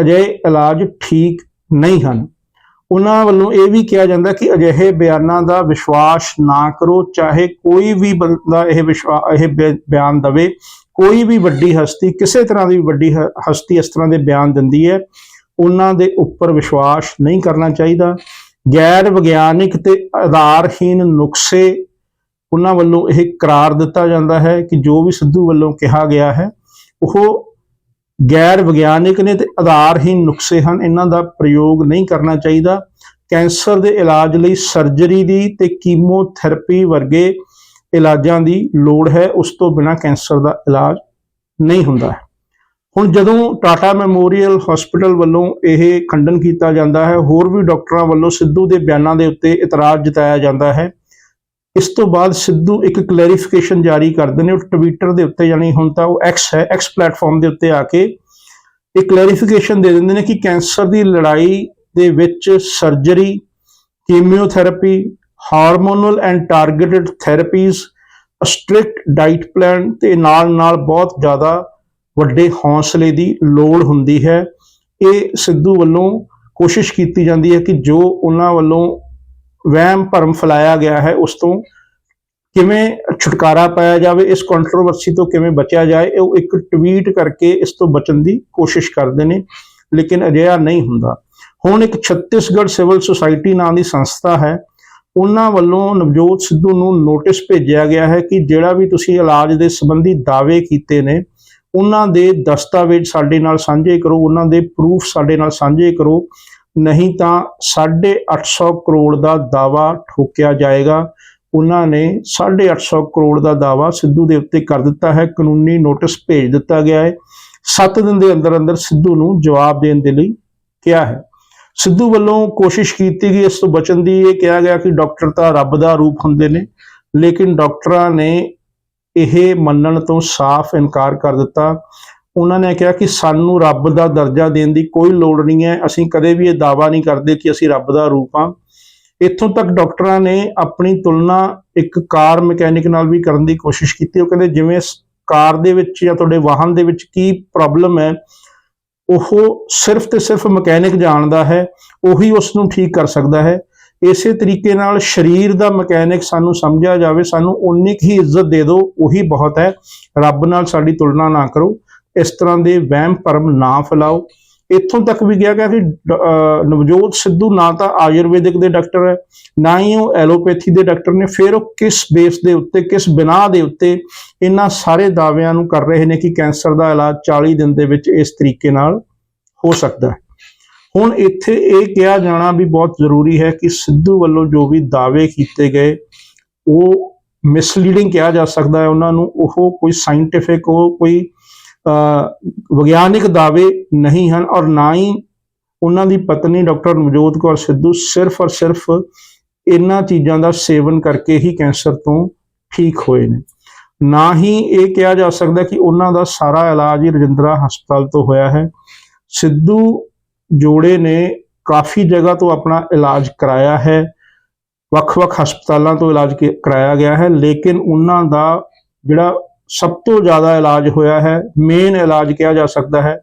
ਅਜਿਹੇ ਇਲਾਜ ਠੀਕ ਨਹੀਂ ਹਨ। ਉਹਨਾਂ ਵੱਲੋਂ ਇਹ ਵੀ ਕਿਹਾ ਜਾਂਦਾ ਕਿ ਅਜਿਹੇ ਬਿਆਨਾਂ ਦਾ ਵਿਸ਼ਵਾਸ ਨਾ ਕਰੋ, ਚਾਹੇ ਕੋਈ ਵੀ ਬੰਦਾ ਇਹ ਵਿਸ਼ਵਾ, ਇਹ ਬਿ- ਬਿਆਨ ਦਵੇ। ਕੋਈ ਵੀ ਵੱਡੀ ਹਸਤੀ, ਕਿਸੇ ਤਰ੍ਹਾਂ ਦੀ ਵੱਡੀ ਹ- ਹਸਤੀ ਇਸ ਤਰ੍ਹਾਂ ਦੇ ਬਿਆਨ ਦਿੰਦੀ ਹੈ, ਉਹਨਾਂ ਦੇ ਉੱਪਰ ਵਿਸ਼ਵਾਸ ਨਹੀਂ ਕਰਨਾ ਚਾਹੀਦਾ। ਗੈਰ ਵਿਗਿਆਨਿਕ ਤੇ ਆਧਾਰਹੀਨ ਨੁਕਸੇ ਉਹਨਾਂ ਵੱਲੋਂ ਇਹ ਕਰਾਰ ਦਿੱਤਾ ਜਾਂਦਾ ਹੈ ਕਿ ਜੋ ਵੀ ਸਿੱਧੂ ਵੱਲੋਂ ਕਿਹਾ ਗਿਆ ਹੈ, ਉਹ ਗੈਰ ਵਿਗਿਆਨਿਕ ਨੇ ਤੇ ਆਧਾਰਹੀਨ ਨੁਕਸੇ ਹਨ। ਇਹਨਾਂ ਦਾ ਪ੍ਰਯੋਗ ਨਹੀਂ ਕਰਨਾ ਚਾਹੀਦਾ। ਕੈਂਸਰ ਦੇ ਇਲਾਜ ਲਈ ਸਰਜਰੀ ਦੀ ਤੇ ਕੀਮੋਥੈਰੇਪੀ ਵਰਗੇ ਇਲਾਜਾਂ ਦੀ ਲੋੜ ਹੈ। ਉਸ ਤੋਂ ਬਿਨਾ ਕੈਂਸਰ ਦਾ ਇਲਾਜ ਨਹੀਂ ਹੁੰਦਾ ਹੁਣ ਜਦੋਂ ਟਾਟਾ ਮੈਮੋਰੀਅਲ ਹਸਪੀਟਲ ਵੱਲੋਂ ਇਹ ਖੰਡਨ ਕੀਤਾ ਜਾਂਦਾ ਹੈ, ਹੋਰ ਵੀ ਡਾਕਟਰਾਂ ਵੱਲੋਂ ਸਿੱਧੂ ਦੇ ਬਿਆਨਾਂ ਦੇ ਉੱਤੇ ਇਤਰਾਜ਼ ਜਤਾਇਆ ਜਾਂਦਾ ਹੈ। ਇਸ ਤੋਂ ਬਾਅਦ ਸਿੱਧੂ ਇੱਕ ਕਲੈਰੀਫਿਕੇਸ਼ਨ ਜਾਰੀ ਕਰਦੇ ਨੇ, ਉਹ ਟਵਿੱਟਰ ਦੇ ਉੱਤੇ ਯਾਨੀ ਹੁਣ ਤਾਂ ਉਹ ਐਕਸ ਹੈ ਐਕਸ ਪਲੇਟਫਾਰਮ ਦੇ ਉੱਤੇ ਆ ਕੇ ਇਹ ਕਲੈਰੀਫਿਕੇਸ਼ਨ ਦੇ ਦਿੰਦੇ ਨੇ ਕਿ ਕੈਂਸਰ ਦੀ ਲੜਾਈ ਦੇ ਵਿੱਚ surgery chemotherapy hormonal and targeted therapies strict diet plan ਤੇ ਨਾਲ ਨਾਲ ਬਹੁਤ ਜ਼ਿਆਦਾ ਵੱਡੇ ਹੌਸਲੇ ਦੀ ਲੋੜ ਹੁੰਦੀ ਹੈ। ਇਹ ਸਿੱਧੂ ਵੱਲੋਂ ਕੋਸ਼ਿਸ਼ ਕੀਤੀ ਜਾਂਦੀ ਹੈ ਕਿ ਜੋ ਉਹਨਾਂ ਵੱਲੋਂ ਵਹਿਮ ਭਰਮ ਫੈਲਾਇਆ ਗਿਆ ਹੈ ਉਸ ਤੋਂ। ਕਿਵੇਂ ਛੁਟਕਾਰਾ ਪਾਇਆ ਜਾਵੇ, ਇਸ ਕੰਟਰੋਵਰਸੀ ਤੋਂ ਕਿਵੇਂ ਬਚਿਆ ਜਾਏ ਉਹ ਇੱਕ ਟਵੀਟ ਕਰਕੇ ਇਸ ਤੋਂ ਬਚਣ ਦੀ ਕੋਸ਼ਿਸ਼ ਕਰਦੇ ਨੇ, ਲੇਕਿਨ ਅਜਿਹਾ ਨਹੀਂ ਹੁੰਦਾ। ਹੁਣ ਇੱਕ ਛੱਤੀਸਗੜ੍ਹ ਸਿਵਲ ਸੁਸਾਇਟੀ ਨਾਂ ਦੀ ਸੰਸਥਾ ਹੈ, ਉਹਨਾਂ ਵੱਲੋਂ ਨਵਜੋਤ ਸਿੱਧੂ ਨੂੰ ਨੋਟਿਸ ਭੇਜਿਆ ਗਿਆ ਹੈ ਕਿ ਜਿਹੜਾ ਵੀ ਤੁਸੀਂ ਇਲਾਜ ਦੇ ਸੰਬੰਧੀ ਦਾਅਵੇ ਕੀਤੇ ਨੇ, ਉਹਨਾਂ ਦੇ ਦਸਤਾਵੇਜ਼ ਸਾਡੇ ਨਾਲ ਸਾਂਝੇ ਕਰੋ, ਉਹਨਾਂ ਦੇ ਪ੍ਰੂਫ ਸਾਡੇ ਨਾਲ ਸਾਂਝੇ ਕਰੋ ਨਹੀਂ ਤਾਂ 850 ਕਰੋੜ ਦਾ ਦਾਵਾ ਠੋਕਿਆ ਜਾਏਗਾ। ਉਹਨਾਂ ਨੇ 850 ਕਰੋੜ ਦਾ ਦਾਵਾ ਸਿੱਧੂ ਦੇ ਉੱਤੇ ਕਰ ਦਿੱਤਾ ਹੈ। ਕਾਨੂੰਨੀ ਨੋਟਿਸ ਭੇਜ ਦਿੱਤਾ ਗਿਆ ਹੈ। 7 ਦਿਨ ਦੇ ਅੰਦਰ ਅੰਦਰ ਸਿੱਧੂ ਨੂੰ ਜਵਾਬ ਦੇਣ ਦੇ ਲਈ ਕਿਹਾ ਹੈ। ਸਿੱਧੂ ਵੱਲੋਂ ਕੋਸ਼ਿਸ਼ ਕੀਤੀ ਗਈ। ਇਸ ਤੋਂ ਬਚਣ ਦੀ ਇਹ ਕਿਹਾ ਗਿਆ ਕਿ ਡਾਕਟਰ ਤਾਂ ਰੱਬ ਦਾ ਰੂਪ ਹੁੰਦੇ ਨੇ, ਲੇਕਿਨ ਡਾਕਟਰਾਂ ਨੇ ਇਹ ਮੰਨਣ ਤੋਂ ਸਾਫ਼ ਇਨਕਾਰ ਕਰ ਦਿੱਤਾ। ਉਹਨਾਂ ਨੇ ਕਿਹਾ ਕਿ ਸਾਨੂੰ ਰੱਬ ਦਾ ਦਰਜਾ ਦੇਣ ਦੀ ਕੋਈ ਲੋੜ ਨਹੀਂ ਹੈ। ਅਸੀਂ ਕਦੇ ਵੀ ਇਹ ਦਾਵਾ ਨਹੀਂ ਕਰਦੇ ਕਿ ਅਸੀਂ ਰੱਬ ਦਾ ਰੂਪ ਹਾਂ। ਇੱਥੋਂ ਤੱਕ ਡਾਕਟਰਾਂ ਨੇ ਆਪਣੀ ਤੁਲਨਾ ਇੱਕ ਕਾਰ ਮਕੈਨਿਕ ਨਾਲ ਵੀ ਕਰਨ ਦੀ ਕੋਸ਼ਿਸ਼ ਕੀਤੀ। ਉਹ ਕਹਿੰਦੇ ਜਿਵੇਂ ਕਾਰ ਦੇ ਵਿੱਚ ਜਾਂ ਤੁਹਾਡੇ ਵਾਹਨ ਦੇ ਵਿੱਚ ਕੀ ਪ੍ਰੋਬਲਮ ਹੈ, ਉਹ ਸਿਰਫ ਤੇ ਸਿਰਫ ਮਕੈਨਿਕ ਜਾਣਦਾ ਹੈ, ਉਹੀ ਉਸ ਨੂੰ ਠੀਕ ਕਰ ਸਕਦਾ ਹੈ। ਇਸੇ ਤਰੀਕੇ ਨਾਲ ਸਰੀਰ ਦਾ ਮਕੈਨਿਕ ਸਾਨੂੰ ਸਮਝਿਆ ਜਾਵੇ, ਸਾਨੂੰ ਉਨੀ ਕੁ ਹੀ ਇੱਜ਼ਤ ਦੇ ਦਿਓ, ਉਹੀ ਬਹੁਤ ਹੈ। ਰੱਬ ਨਾਲ ਸਾਡੀ ਤੁਲਨਾ ਨਾ ਕਰੋ। ਇਸ ਤਰ੍ਹਾਂ ਦੇ ਵਹਿਮ ਭਰਮ ਨਾ ਫੈਲਾਓ। ਇੱਥੋਂ ਤੱਕ ਵੀ ਗਿਆ ਗਿਆ ਕਿ ਨਵਜੋਤ ਸਿੱਧੂ ਨਾ ਤਾਂ ਆਯੁਰਵੈਦਿਕ ਦੇ ਡਾਕਟਰ ਹੈ, ਨਾ ਹੀ ਉਹ ਐਲੋਪੈਥੀ ਦੇ ਡਾਕਟਰ ਨੇ, ਫਿਰ ਉਹ ਕਿਸ ਬੇਸ ਦੇ ਉੱਤੇ, ਕਿਸ ਬਿਨਾਹ ਦੇ ਉੱਤੇ ਇਹਨਾਂ ਸਾਰੇ ਦਾਅਵਿਆਂ ਨੂੰ ਕਰ ਰਹੇ ਨੇ ਕਿ ਕੈਂਸਰ ਦਾ ਇਲਾਜ 40 ਦਿਨ ਦੇ ਵਿੱਚ ਇਸ ਤਰੀਕੇ ਨਾਲ ਹੋ ਸਕਦਾ ਹੈ। ਹੁਣ ਇੱਥੇ ਇਹ ਕਿਹਾ ਜਾਣਾ ਵੀ ਬਹੁਤ ਜ਼ਰੂਰੀ ਹੈ ਕਿ ਸਿੱਧੂ ਵੱਲੋਂ ਜੋ ਵੀ ਦਾਅਵੇ ਕੀਤੇ ਗਏ, ਉਹ ਮਿਸਲੀਡਿੰਗ ਕਿਹਾ ਜਾ ਸਕਦਾ ਹੈ। ਉਹਨਾਂ ਨੂੰ ਉਹ ਕੋਈ ਸਾਇੰਟਿਫਿਕ ਉਹ ਕੋਈ ਵਿਗਿਆਨਿਕ ਦਾਅਵੇ ਨਹੀਂ ਹਨ ਔਰ ਨਾ ਹੀ ਉਹਨਾਂ ਦੀ ਪਤਨੀ ਡਾਕਟਰ ਨਵਜੋਤ ਕੌਰ ਸਿੱਧੂ ਸਿਰਫ ਔਰ ਸਿਰਫ ਇਹਨਾਂ ਚੀਜ਼ਾਂ ਦਾ ਸੇਵਨ ਕਰਕੇ ਹੀ ਕੈਂਸਰ ਤੋਂ ਠੀਕ ਹੋਏ ਨੇ। ਨਾ ਹੀ ਇਹ ਕਿਹਾ ਜਾ ਸਕਦਾ ਕਿ ਉਹਨਾਂ ਦਾ ਸਾਰਾ ਇਲਾਜ ਹੀ ਰਜਿੰਦਰਾ ਹਸਪਤਾਲ ਤੋਂ ਹੋਇਆ ਹੈ। ਸਿੱਧੂ ਜੋੜੇ ਨੇ ਕਾਫੀ ਜਗ੍ਹਾ ਤੋਂ ਆਪਣਾ ਇਲਾਜ ਕਰਾਇਆ ਹੈ। ਵੱਖ-ਵੱਖ ਹਸਪਤਾਲਾਂ ਤੋਂ ਇਲਾਜ ਕੀ- ਕਰਾਇਆ ਗਿਆ ਹੈ। ਲੇਕਿਨ ਉਹਨਾਂ ਦਾ ਜਿਹੜਾ ਸਭ ਤੋਂ ਜ਼ਿਆਦਾ ਇਲਾਜ ਹੋਇਆ ਹੈ ਮੇਨ ਇਲਾਜ ਕਿਹਾ ਜਾ ਸਕਦਾ ਹੈ।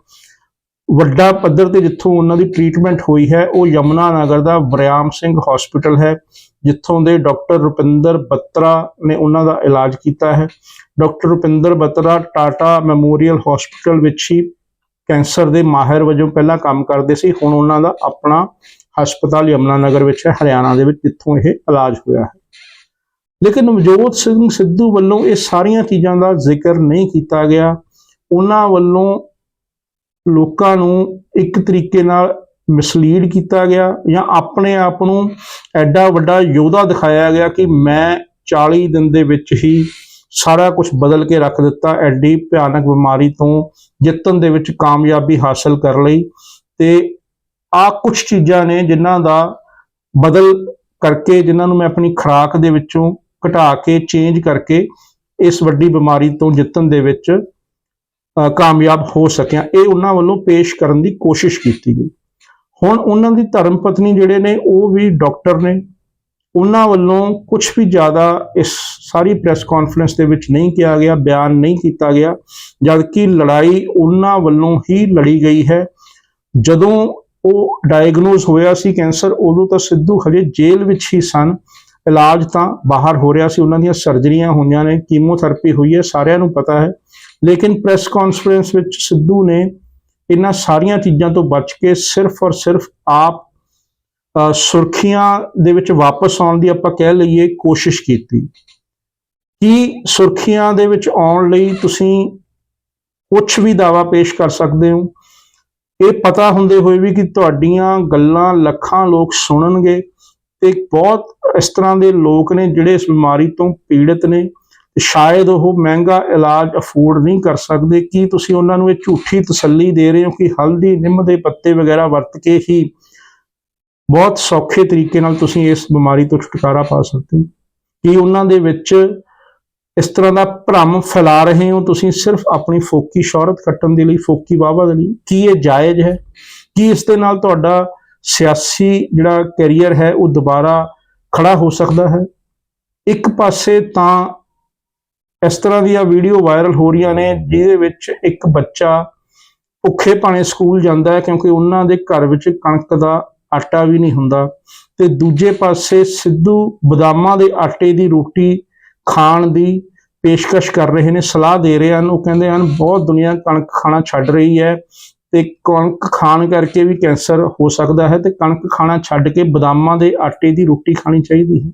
ਵੱਡਾ ਪੱਧਰ ਤੇ ਜਿੱਥੋਂ ਉਹਨਾਂ ਦੀ ਟ੍ਰੀਟਮੈਂਟ ਹੋਈ ਹੈ, ਉਹ ਯਮਨਾ ਨਗਰ ਦਾ ਵਰਿਆਮ ਸਿੰਘ ਹਸਪੀਟਲ ਹੈ, ਜਿੱਥੋਂ ਦੇ ਡਾਕਟਰ ਰੁਪਿੰਦਰ ਬੱਤਰਾ ਨੇ ਉਹਨਾਂ ਦਾ ਇਲਾਜ ਕੀਤਾ ਹੈ। Doctor Rupinder Batra Tata memorial hospital ਵਿੱਚ ਹੀ ਕੈਂਸਰ ਦੇ ਮਾਹਿਰ ਵਜੋਂ ਪਹਿਲਾਂ ਕੰਮ ਕਰਦੇ ਸੀ, ਹੁਣ ਉਹਨਾਂ ਦਾ ਆਪਣਾ ਹਸਪਤਾਲ ਯਮਨਾ ਨਗਰ ਵਿੱਚ ਹੈ, ਹਰਿਆਣਾ ਦੇ ਵਿੱਚ ਜਿੱਥੋਂ ਇਹ ਇਲਾਜ ਹੋਇਆ ਹੈ। ਲੇਕਿਨ ਨਵਜੋਤ ਸਿੰਘ ਸਿੱਧੂ ਵੱਲੋਂ ਇਹ ਸਾਰੀਆਂ ਚੀਜ਼ਾਂ ਦਾ ਜ਼ਿਕਰ ਨਹੀਂ ਕੀਤਾ ਗਿਆ। ਉਹਨਾਂ ਵੱਲੋਂ ਲੋਕਾਂ ਨੂੰ ਇੱਕ ਤਰੀਕੇ ਨਾਲ ਮਿਸਲੀਡ ਕੀਤਾ ਗਿਆ ਜਾਂ ਆਪਣੇ ਆਪ ਨੂੰ ਐਡਾ ਵੱਡਾ ਯੋਧਾ ਦਿਖਾਇਆ ਗਿਆ ਕਿ ਮੈਂ 40 ਦਿਨ ਦੇ ਵਿੱਚ ਹੀ ਸਾਰਾ ਕੁਝ ਬਦਲ ਕੇ ਰੱਖ ਦਿੱਤਾ, ਐਡੀ ਭਿਆਨਕ ਬਿਮਾਰੀ ਤੋਂ ਜਿੱਤਣ ਦੇ ਵਿੱਚ ਕਾਮਯਾਬੀ ਹਾਸਲ ਕਰ ਲਈ। ਤੇ ਆ ਕੁਝ ਚੀਜ਼ਾਂ ਨੇ ਜਿਨ੍ਹਾਂ ਦਾ ਬਦਲ ਕਰਕੇ, ਜਿਨ੍ਹਾਂ ਨੂੰ ਮੈਂ ਆਪਣੀ ਖੁਰਾਕ ਦੇ ਵਿੱਚੋਂ ਘਟਾ ਕੇ ਚੇਂਜ ਕਰਕੇ ਇਸ ਵੱਡੀ ਬਿਮਾਰੀ ਤੋਂ ਜਿੱਤਣ ਦੇ ਵਿੱਚ ਅ, ਕਾਮਯਾਬ ਹੋ ਸਕਿਆ। ਇਹ ਉਹਨਾਂ ਵੱਲੋਂ ਪੇਸ਼ ਕਰਨ ਦੀ ਕੋਸ਼ਿਸ਼ ਕੀਤੀ ਗਈ। ਹੁਣ ਉਹਨਾਂ ਦੀ ਧਰਮ ਪਤਨੀ ਜਿਹੜੇ ਨੇ ਉਹ ਵੀ ਡਾਕਟਰ ਨੇ। ਉਹਨਾਂ ਵੱਲੋਂ ਕੁਝ ਵੀ ਜ਼ਿਆਦਾ ਇਸ ਸਾਰੀ ਪ੍ਰੈਸ ਕਾਨਫਰੰਸ ਦੇ ਵਿੱਚ ਨਹੀਂ ਕਿਹਾ ਗਿਆ ਬਿਆਨ ਨਹੀਂ ਕੀਤਾ ਗਿਆ ਜਦਕਿ ਲੜਾਈ ਉਹਨਾਂ ਵੱਲੋਂ ਹੀ ਲੜੀ ਗਈ ਹੈ। ਜਦੋਂ ਉਹ ਡਾਇਗਨੋਸ ਹੋਇਆ ਸੀ ਕੈਂਸਰ ਉਦੋਂ ਤਾਂ ਸਿੱਧੂ ਹਜੇ ਜੇਲ੍ਹ ਵਿੱਚ ਹੀ ਸਨ। ਇਲਾਜ ਤਾਂ ਬਾਹਰ ਹੋ ਰਿਹਾ ਸੀ, ਉਹਨਾਂ ਦੀਆਂ ਸਰਜਰੀਆਂ ਹੋਈਆਂ ਨੇ ਕੀਮੋਥੈਰੇਪੀ ਹੋਈ ਹੈ, ਸਾਰਿਆਂ ਨੂੰ ਪਤਾ ਹੈ। ਲੇਕਿਨ ਪ੍ਰੈਸ ਕਾਨਫਰੰਸ ਵਿੱਚ ਸਿੱਧੂ ਨੇ ਇਹਨਾਂ ਸਾਰੀਆਂ ਚੀਜ਼ਾਂ ਤੋਂ ਬਚ ਕੇ ਸਿਰਫ ਔਰ ਸਿਰਫ ਆਪ ਸੁਰਖੀਆਂ ਦੇ ਵਿੱਚ ਵਾਪਸ ਆਉਣ ਦੀ ਆਪਾਂ ਕਹਿ ਲਈਏ ਕੋਸ਼ਿਸ਼ ਕੀਤੀ। ਕਿ ਸੁਰਖੀਆਂ ਦੇ ਵਿੱਚ ਆਉਣ ਲਈ ਤੁਸੀਂ ਕੁਝ ਵੀ ਦਾਵਾ ਪੇਸ਼ ਕਰ ਸਕਦੇ ਹੋ? ਇਹ ਪਤਾ ਹੁੰਦੇ ਹੋਏ ਵੀ ਕਿ ਤੁਹਾਡੀਆਂ ਗੱਲਾਂ ਲੱਖਾਂ ਲੋਕ ਸੁਣਨਗੇ। ਤੇ ਬਹੁਤ ਇਸ ਤਰ੍ਹਾਂ ਦੇ ਲੋਕ ਨੇ ਜਿਹੜੇ ਇਸ ਬਿਮਾਰੀ ਤੋਂ ਪੀੜਤ ਨੇ ਸ਼ਾਇਦ ਉਹ ਮਹਿੰਗਾ ਇਲਾਜ ਅਫੋਰਡ ਨਹੀਂ ਕਰ ਸਕਦੇ। ਕੀ ਤੁਸੀਂ ਉਹਨਾਂ ਨੂੰ ਇਹ ਝੂਠੀ ਤਸੱਲੀ ਦੇ ਰਹੇ ਹੋ ਕਿ ਹਲਦੀ, ਨਿੰਮ ਦੇ ਪੱਤੇ ਵਗੈਰਾ ਵਰਤ ਕੇ ਹੀ ਬਹੁਤ ਸੌਖੇ ਤਰੀਕੇ ਨਾਲ ਤੁਸੀਂ ਇਸ ਬਿਮਾਰੀ ਤੋਂ ਛੁਟਕਾਰਾ ਪਾ ਸਕਦੇ ਹੋ? ਕੀ ਉਹਨਾਂ ਦੇ ਵਿੱਚ ਇਸ ਤਰ੍ਹਾਂ ਦਾ ਭਰਮ ਫੈਲਾ ਰਹੇ ਹੋ? ਤੁਸੀਂ ਸਿਰਫ ਆਪਣੀ ਫੋਕੀ ਸ਼ੌਹਰਤ ਕੱਟਣ ਦੇ ਲਈ ਫੋਕੀ ਵਾਹਵਾ ਦੇ ਲਈ। ਕੀ ਇਹ ਜਾਇਜ਼ ਹੈ? ਕੀ ਇਸ ਦੇ ਨਾਲ ਤੁਹਾਡਾ ਸਿਆਸੀ ਜਿਹੜਾ ਕੈਰੀਅਰ ਹੈ, ਉਹ ਦੁਬਾਰਾ ਖੜਾ ਹੋ ਸਕਦਾ ਹੈ। ਇੱਕ ਪਾਸੇ ਤਾਂ ਇਸ ਤਰ੍ਹਾਂ ਦੀਆਂ ਵੀਡੀਓ ਵਾਇਰਲ ਹੋ ਰਹੀਆਂ ਨੇ, ਜਿਹਦੇ ਵਿੱਚ ਇੱਕ ਬੱਚਾ ਭੁੱਖੇ ਭਾਣੇ ਸਕੂਲ ਜਾਂਦਾ ਹੈ, ਕਿਉਂਕਿ ਉਹਨਾਂ ਦੇ ਘਰ ਵਿੱਚ ਕਣਕ ਦਾ ਆਟਾ ਵੀ ਨਹੀਂ ਹੁੰਦਾ। ਤੇ ਦੂਜੇ ਪਾਸੇ ਸਿੱਧੂ ਬਦਾਮਾਂ ਦੇ ਆਟੇ ਦੀ ਰੋਟੀ ਖਾਣ ਦੀ ਪੇਸ਼ਕਸ਼ ਕਰ ਰਹੇ ਨੇ, ਸਲਾਹ ਦੇ ਰਹੇ ਹਨ। ਉਹ ਕਹਿੰਦੇ ਹਨ, ਬਹੁਤ ਦੁਨੀਆ ਕਣਕ ਖਾਣਾ ਛੱਡ ਰਹੀ ਹੈ। ਤੇ ਕਣਕ ਖਾਣ ਕਰਕੇ ਵੀ ਕੈਂਸਰ ਹੋ ਸਕਦਾ ਹੈ ਤੇ ਕਣਕ ਖਾਣਾ ਛੱਡ ਕੇ ਬਦਾਮਾਂ ਦੇ ਆਟੇ ਦੀ ਰੋਟੀ ਖਾਣੀ ਚਾਹੀਦੀ ਹੈ।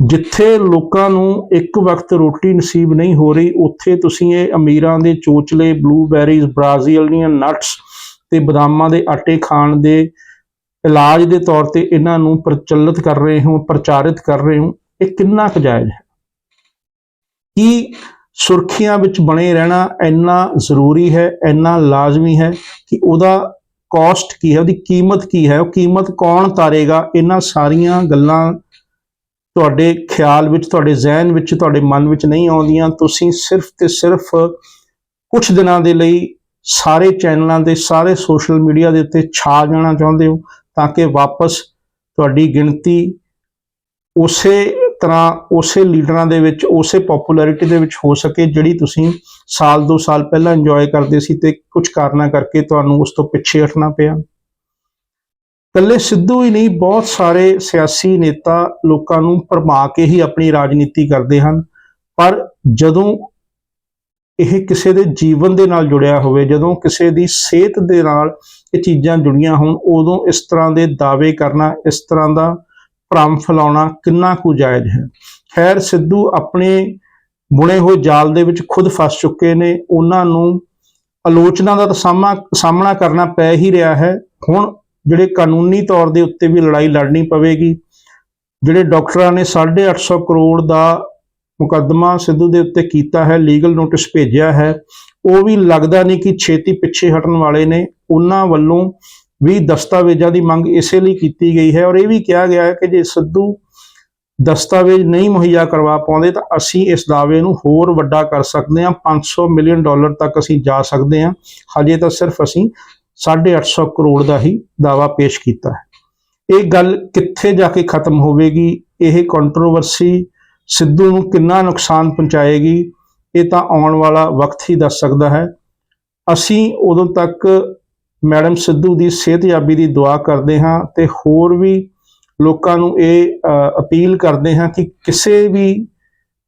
ਜਿੱਥੇ ਲੋਕਾਂ ਨੂੰ ਇੱਕ ਵਕਤ ਰੋਟੀ ਨਸੀਬ ਨਹੀਂ ਹੋ ਰਹੀ, ਉੱਥੇ ਤੁਸੀਂ ਇਹ ਅਮੀਰਾਂ ਦੇ ਚੋਚਲੇ ਬਲੂਬੈਰੀਜ਼ ਬ੍ਰਾਜ਼ੀਲੀਅਨ ਨਟਸ ਤੇ ਬਦਾਮਾਂ ਦੇ ਆਟੇ ਖਾਣ ਦੇ ਇਲਾਜ ਦੇ ਤੌਰ ਤੇ ਇਹਨਾਂ ਨੂੰ ਪ੍ਰਚਲਿਤ ਕਰ ਰਹੇ ਹੋ, ਪ੍ਰਚਾਰਿਤ ਕਰ ਰਹੇ ਹੋ, ਇਹ ਕਿੰਨਾ ਕੁ ਜਾਇਜ਼ ਹੈ? ਕੀ ਸੁਰਖੀਆਂ ਵਿੱਚ ਬਣੇ ਰਹਿਣਾ ਇੰਨਾ ਜ਼ਰੂਰੀ ਹੈ, ਇੰਨਾ ਲਾਜ਼ਮੀ ਹੈ ਕਿ ਉਹਦਾ ਕਾਸਟ ਕੀ ਹੈ, ਉਹਦੀ ਕੀਮਤ ਕੀ ਹੈ, ਉਹ ਕੀਮਤ ਕੌਣ ਤਾਰੇਗਾ? ਇਹਨਾਂ ਸਾਰੀਆਂ ਗੱਲਾਂ ਤੁਹਾਡੇ ਖਿਆਲ ਵਿੱਚ, ਤੁਹਾਡੇ ਜ਼ਿਹਨ ਵਿੱਚ, ਤੁਹਾਡੇ ਮਨ ਵਿੱਚ ਨਹੀਂ ਆਉਂਦੀਆਂ। ਤੁਸੀਂ ਸਿਰਫ ਤੇ ਸਿਰਫ ਕੁਝ ਦਿਨਾਂ ਦੇ ਲਈ ਸਾਰੇ ਚੈਨਲਾਂ ਦੇ, ਸਾਰੇ ਸੋਸ਼ਲ ਮੀਡੀਆ ਦੇ ਉੱਤੇ ਛਾ ਜਾਣਾ ਚਾਹੁੰਦੇ ਹੋ ਤਾਂ ਕਿ ਵਾਪਸ ਤੁਹਾਡੀ ਗਿਣਤੀ ਉਸੇ ਤਰ੍ਹਾਂ ਉਸੇ ਲੀਡਰਾਂ ਦੇ ਵਿੱਚ, ਉਸੇ ਪਪੂਲੈਰਿਟੀ ਦੇ ਵਿੱਚ ਹੋ ਸਕੇ, ਜਿਹੜੀ ਤੁਸੀਂ ਸਾਲ ਦੋ ਸਾਲ ਪਹਿਲਾਂ ਇੰਜੋਏ ਕਰਦੇ ਸੀ ਤੇ ਕੁਝ ਕਾਰਨਾਂ ਕਰਕੇ ਤੁਹਾਨੂੰ ਉਸ ਤੋਂ ਪਿੱਛੇ ਹਟਣਾ ਪਿਆ। ਕੱਲੇ ਸਿੱਧੂ ਹੀ ਨਹੀਂ, ਬਹੁਤ ਸਾਰੇ ਸਿਆਸੀ ਨੇਤਾ ਲੋਕਾਂ ਨੂੰ ਭਰਮਾ ਕੇ ਹੀ ਆਪਣੀ ਰਾਜਨੀਤੀ ਕਰਦੇ ਹਨ, ਪਰ ਜਦੋਂ ਇਹ ਕਿਸੇ ਦੇ ਜੀਵਨ ਦੇ ਨਾਲ ਜੁੜਿਆ ਹੋਵੇ, ਜਦੋਂ ਕਿਸੇ ਦੀ ਸਿਹਤ ਦੇ ਨਾਲ ਇਹ ਚੀਜ਼ਾਂ ਜੁੜੀਆਂ ਹੋਣ, ਉਦੋਂ ਇਸ ਤਰ੍ਹਾਂ ਦੇ ਦਾਅਵੇ ਕਰਨਾ, ਇਸ ਤਰ੍ਹਾਂ ਦਾ ਭਰਮ ਫੈਲਾਉਣਾ ਕਿੰਨਾ ਕੁ ਜਾਇਜ਼ ਹੈ? ਖੈਰ, ਸਿੱਧੂ ਆਪਣੇ ਬੁਣੇ ਹੋਏ ਜਾਲ ਦੇ ਵਿੱਚ ਖੁਦ ਫਸ ਚੁੱਕੇ ਨੇ। ਉਹਨਾਂ ਨੂੰ ਆਲੋਚਨਾ ਦਾ ਸਾਹਮਣਾ ਸਾਹਮਣਾ ਕਰਨਾ ਪੈ ਹੀ ਰਿਹਾ ਹੈ। ਹੁਣ ਜਿਹੜੇ ਕਾਨੂੰਨੀ ਤੌਰ ਦੇ ਉੱਤੇ ਵੀ ਲੜਾਈ ਲੜਨੀ ਪਵੇਗੀ, ਜਿਹੜੇ ਡਾਕਟਰਾਂ ਨੇ 850 ਕਰੋੜ ਦਾ ਮੁਕੱਦਮਾ ਸਿੱਧੂ ਦੇ ਉੱਤੇ ਕੀਤਾ ਹੈ, ਲੀਗਲ ਨੋਟਿਸ ਭੇਜਿਆ ਹੈ, ਉਹ ਵੀ ਲੱਗਦਾ ਨਹੀਂ ਕਿ ਛੇਤੀ ਪਿੱਛੇ ਹਟਣ ਵਾਲੇ ਨੇ। ਉਹਨਾਂ ਵੱਲੋਂ ਵੀ ਦਸਤਾਵੇਜ਼ਾਂ ਦੀ ਮੰਗ ਇਸੇ ਲਈ ਕੀਤੀ ਗਈ ਹੈ ਔਰ ਇਹ ਵੀ ਕਿਹਾ ਗਿਆ ਹੈ ਕਿ ਜੇ ਸਿੱਧੂ ਦਸਤਾਵੇਜ਼ ਨਹੀਂ ਮੁਹੱਈਆ ਕਰਵਾ ਪਾਉਂਦੇ ਤਾਂ ਅਸੀਂ ਇਸ ਦਾਅਵੇ ਨੂੰ ਹੋਰ ਵੱਡਾ ਕਰ ਸਕਦੇ ਹਾਂ। 500 ਮਿਲੀਅਨ ਡਾਲਰ ਤੱਕ ਅਸੀਂ ਜਾ ਸਕਦੇ ਹਾਂ। ਹਜੇ ਤਾਂ ਸਿਰਫ ਅਸੀਂ 850 ਕਰੋੜ ਦਾ ਹੀ ਦਾਅਵਾ ਪੇਸ਼ ਕੀਤਾ ਹੈ। ਇਹ ਗੱਲ ਕਿੱਥੇ ਜਾ ਕੇ ਖਤਮ ਹੋਵੇਗੀ? ਇਹ ਕੰਟਰੋਵਰਸੀ ਸਿੱਧੂ ਨੂੰ ਕਿੰਨਾ ਨੁਕਸਾਨ ਪਹੁੰਚਾਏਗੀ? ਇਹ ਤਾਂ ਆਉਣ ਵਾਲਾ ਵਕਤ ਹੀ ਦੱਸ ਸਕਦਾ ਹੈ। ਅਸੀਂ ਉਦੋਂ ਤੱਕ ਮੈਡਮ ਸਿੱਧੂ ਦੀ ਸਿਹਤਯਾਬੀ ਦੀ ਦੁਆ ਕਰਦੇ ਹਾਂ ਤੇ ਹੋਰ ਵੀ ਲੋਕਾਂ ਨੂੰ ਇਹ ਅਪੀਲ ਕਰਦੇ ਹਾਂ ਕਿ ਕਿਸੇ ਵੀ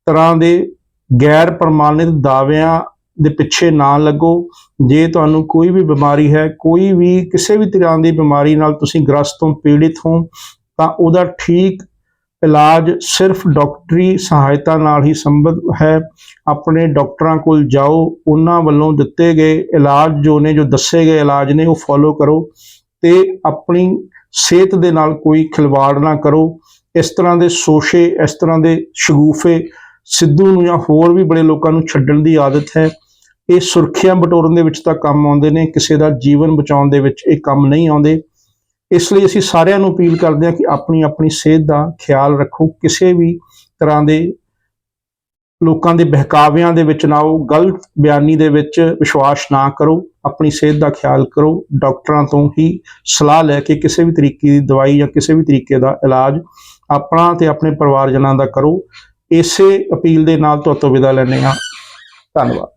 ਤਰ੍ਹਾਂ ਦੇ ਗੈਰ ਪ੍ਰਮਾਣਿਤ ਦਾਅਵਿਆਂ ਦੇ ਪਿੱਛੇ ਨਾ ਲੱਗੋ। ਜੇ ਤੁਹਾਨੂੰ ਕੋਈ ਵੀ ਬਿਮਾਰੀ ਹੈ, ਕੋਈ ਵੀ ਕਿਸੇ ਵੀ ਤਰ੍ਹਾਂ ਦੀ ਬਿਮਾਰੀ ਨਾਲ ਤੁਸੀਂ ਗ੍ਰਸਤ ਤੋਂ ਪੀੜਿਤ ਹੋ, ਤਾਂ ਉਹਦਾ ਠੀਕ ਇਲਾਜ ਸਿਰਫ ਡਾਕਟਰੀ ਸਹਾਇਤਾ ਨਾਲ ਹੀ ਸੰਭਵ ਹੈ। ਆਪਣੇ ਡਾਕਟਰਾਂ ਕੋਲ ਜਾਓ, ਉਹਨਾਂ ਵੱਲੋਂ ਦਿੱਤੇ ਗਏ ਇਲਾਜ ਜੋ ਨੇ, ਜੋ ਦੱਸੇ ਗਏ ਇਲਾਜ ਨੇ, ਉਹ ਫੋਲੋ ਕਰੋ ਤੇ ਆਪਣੀ ਸਿਹਤ ਦੇ ਨਾਲ ਕੋਈ ਖਿਲਵਾੜ ਨਾ ਕਰੋ। ਇਸ ਤਰ੍ਹਾਂ ਦੇ ਸੋਸ਼ੇ, ਇਸ ਤਰ੍ਹਾਂ ਦੇ ਸ਼ਗੂਫੇ ਸਿੱਧੂ ਨੂੰ ਜਾਂ ਹੋਰ ਵੀ ਬੜੇ ਲੋਕਾਂ ਨੂੰ ਛੱਡਣ ਦੀ ਆਦਤ ਹੈ। ਇਹ ਸੁਰੱਖਿਆ ਬਟੋਰਨ ਦੇ ਵਿੱਚ ਤਾਂ ਕੰਮ ਆਉਂਦੇ ਨੇ, ਕਿਸੇ ਦਾ ਜੀਵਨ ਬਚਾਉਣ ਦੇ ਵਿੱਚ ਇਹ ਕੰਮ ਨਹੀਂ ਆਉਂਦੇ। ਇਸ ਲਈ ਅਸੀਂ ਸਾਰਿਆਂ ਨੂੰ ਅਪੀਲ ਕਰਦੇ ਹਾਂ ਕਿ ਆਪਣੀ ਆਪਣੀ ਸਿਹਤ ਦਾ ਖਿਆਲ ਰੱਖੋ। ਕਿਸੇ ਵੀ ਤਰ੍ਹਾਂ ਦੇ ਲੋਕਾਂ ਦੇ ਬਹਿਕਾਵਿਆਂ ਦੇ ਵਿੱਚ ਨਾ ਆਓ, ਗਲਤ ਬਿਆਨੀ ਦੇ ਵਿੱਚ ਵਿਸ਼ਵਾਸ ਨਾ ਕਰੋ, ਆਪਣੀ ਸਿਹਤ ਦਾ ਖਿਆਲ ਕਰੋ, ਡਾਕਟਰਾਂ ਤੋਂ ਹੀ ਸਲਾਹ ਲੈ ਕੇ ਕਿਸੇ ਵੀ ਤਰੀਕੇ ਦੀ ਦਵਾਈ ਜਾਂ ਕਿਸੇ ਵੀ ਤਰੀਕੇ ਦਾ ਇਲਾਜ ਆਪਣਾ ਤੇ ਆਪਣੇ ਪਰਿਵਾਰਜਨਾਂ ਦਾ ਕਰੋ। ਇਸੇ ਅਪੀਲ ਦੇ ਨਾਲ ਤੁਹਾਤੋਂ ਵਿਦਾ ਲੈਂਦੇ ਹਾਂ। ਧੰਨਵਾਦ।